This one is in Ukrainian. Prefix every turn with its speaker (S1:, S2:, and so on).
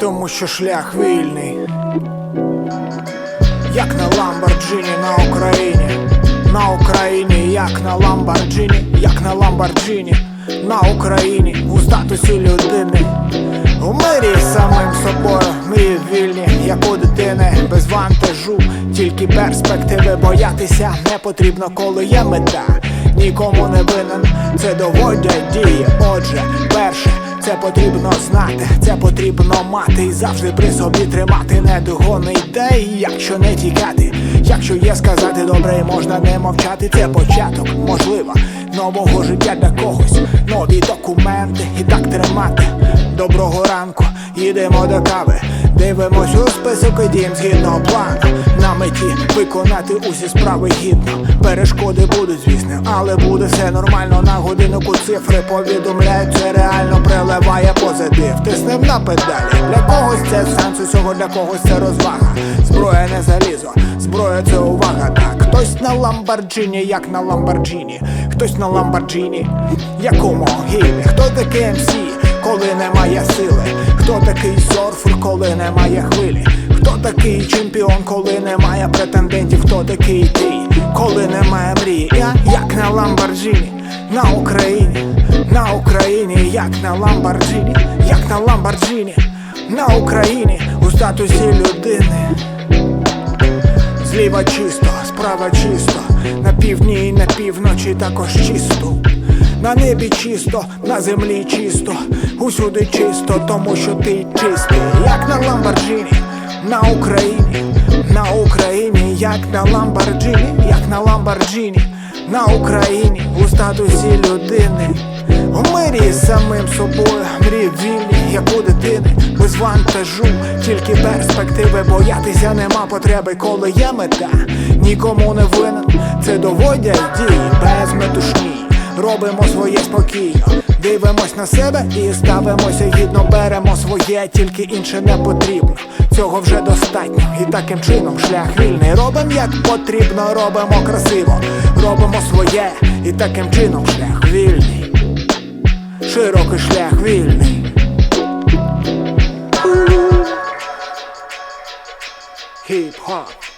S1: тому що шлях вільний. Як на Ламборджині на Україні, на Україні, як на Ламборджині, як на Ламборджині, на Україні, у статусі людини. У мирі самим собою, мрії вільні, як у дитини, без вантажу, тільки перспективи боятися не потрібно, коли є мета. Нікому не винен, це доводять дії. Отже, це потрібно знати, це потрібно мати і завжди при собі тримати недогони ідеї, якщо не тікати. Якщо є сказати добре, і можна не мовчати, це початок, можливо, нового життя для когось, нові документи і так тримати. Доброго ранку, їдемо до кави, дивимось у список і дім згідно плану. На меті виконати усі справи гідно. Перешкоди будуть, звісно, але буде все нормально. На годиннику цифри повідомляють, це реально приливає позитив. Тиснем на педалі. Для когось це сенс усього, для когось це розвага. Зброя не залізо, зброя це увага. Так, хтось на ламборджині, як на ламборджині, хтось на ламборджині, як у могилі. Хто такий МС, коли немає сили? Хто такий серфер, коли немає хвилі? Хто такий чемпіон, коли немає претендентів? Хто такий ти, коли немає мрії? Я як на Ламборджині, на Україні, на Україні, як на Ламборджині, як на Ламборджині, на Україні, у статусі людини. Зліва чисто, справа чисто, на півдні і на півночі також чисто. На небі чисто, на землі чисто, усюди чисто, тому що ти чистий, як на Ламборджині, на Україні, на Україні, як на Ламборджині, як на Ламборджині, на Україні, у статусі людини. У мирі з самим собою, мрії вільні, як у дитини, без вантажу, тільки перспективи боятися нема потреби, коли є мета, нікому не винен, це доводять дії без метушні. Робимо своє спокійно, дивимось на себе і ставимося гідно, беремо своє, тільки інше не потрібно. Цього вже достатньо, і таким чином шлях вільний. Робимо як потрібно, робимо красиво, робимо своє, і таким чином шлях вільний. Широкий шлях вільний. Хіп-хоп